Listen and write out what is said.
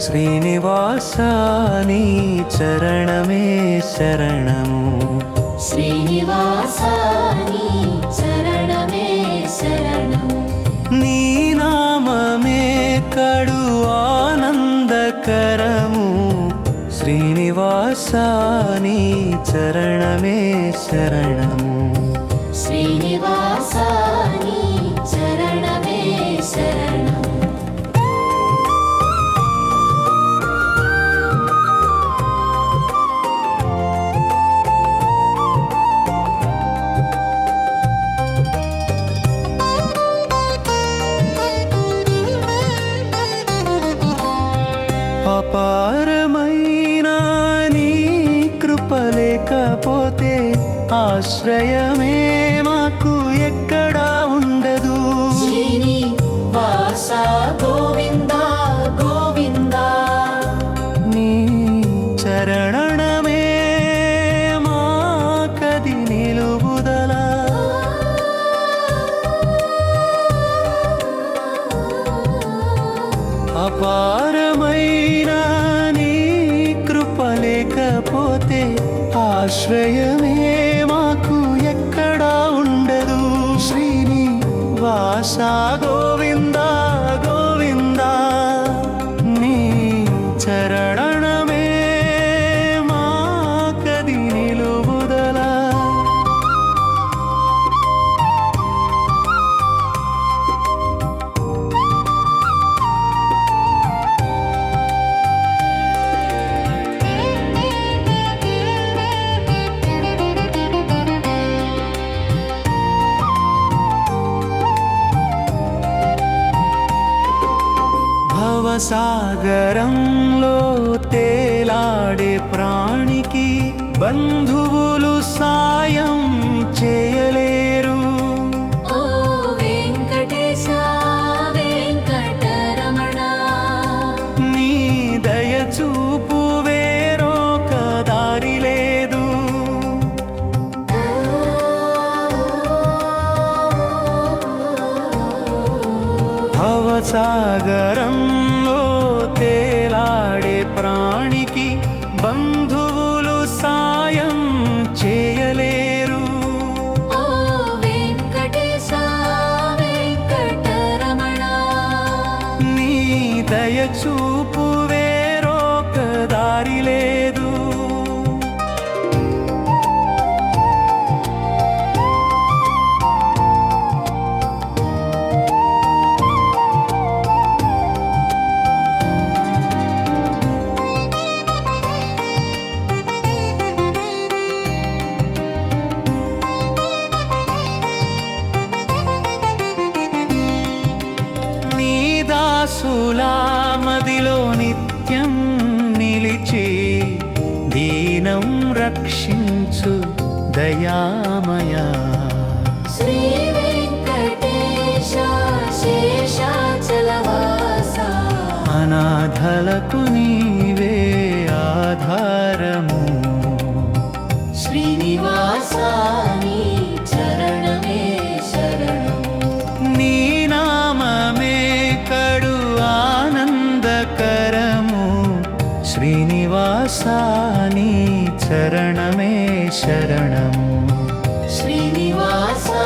శ్రీనివాసాని చరణమే శరణము. శ్రీనివాసాని చరణమే శరణము. నీ నామమే కడు ఆనందకరము. శ్రీనివాసాని చరణమే శరణము. శ్రీనివాసాని చరణమే శరణము. అపారమైన నీ కృపలేకపోతే ఆశ్రయమే మాకు ఎక్కడా ఉండదు. శ్రీనివాస గోవింద గోవింద. నీ చరణమే మాకది నిలువుదల. అపారమైన ఆశ్రయమే మాకు ఎక్కడా ఉండదు. శ్రీని వాస గోవింద గోవింద నీ చరణ భవసాగరంలో తేలాడే ప్రాణికి బంధువులు సాయం చేయలేరు. నీ దయ చూపు వేరొక దారి లేదు. భవసాగరంలో దయచూపు. దాసులా మదిలో నిత్యం నిలిచి దీనం రక్షించు దయామయా. శ్రీ వెంకటేశ అనాథలకు నీవే ఆధారము నీ చరణమే శరణం శ్రీనివాసా